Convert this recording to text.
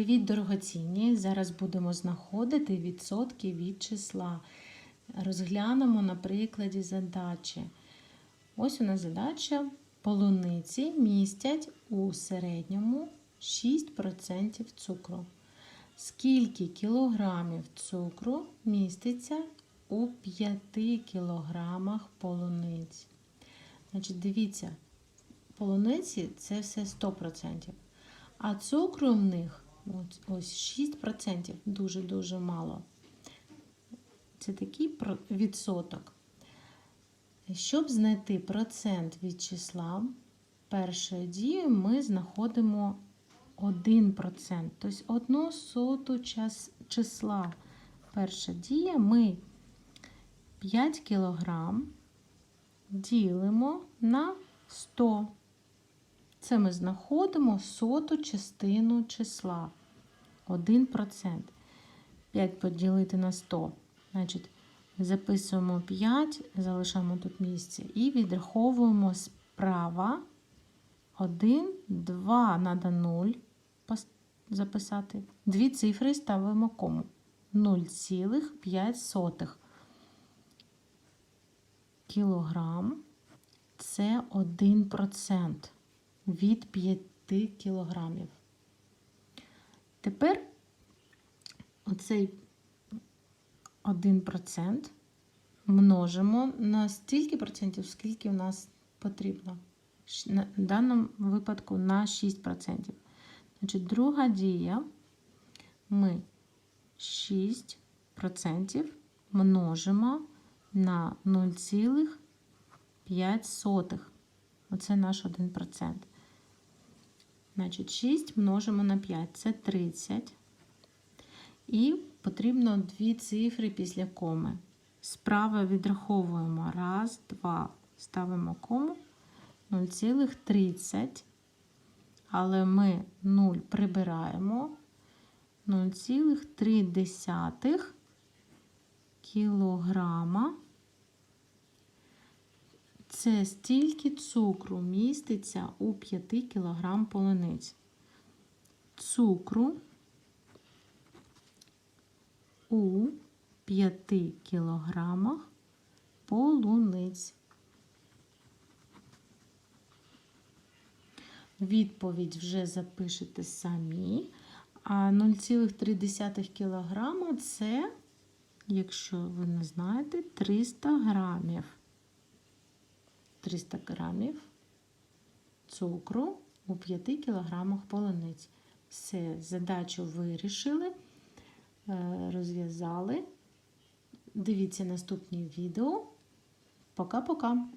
Привіт, дорогоцінні! Зараз будемо знаходити відсотки від числа. Розглянемо на прикладі задачі. Ось у нас задача. Полуниці містять у середньому 6% цукру. Скільки кілограмів цукру міститься у 5 кілограмах полуниць? Значить, дивіться, полуниці це все 100%. А цукру в них ось, ось 6%, дуже-дуже мало. Це такий відсоток. Щоб знайти процент від числа, першою дією ми знаходимо 1%, тобто одну соту час, числа. Перша дія ми 5 кг ділимо на 100. Це ми знаходимо соту частину числа 1%. 5 поділити на 100. Значить, записуємо 5, залишаємо тут місце і відраховуємо справа 1, 2 надо 0 записати. Дві цифри ставимо кому. 0,5 кілограм це 1% від 5 кілограмів. Тепер оцей 1% множимо на стільки процентів, скільки в нас потрібно. В даному випадку на 6%. Значить, друга дія ми 6% множимо на 0,5. Оце наш 1%. Значить, 6 множимо на 5 це 30. І потрібно дві цифри після коми. Справа відраховуємо. Раз, два. Ставимо кому 0,30. Але ми 0 прибираємо 0,3 кілограма. Це стільки цукру міститься у 5 кг полуниць. Цукру у 5 кілограмах полуниць. Відповідь вже запишете самі. А 0,3 кг це, якщо ви не знаєте, 300 грамів. 300 грамів цукру у 5 кілограмах полуниць. Все, задачу вирішили, е, розв'язали. Дивіться наступні відео. Пока-пока!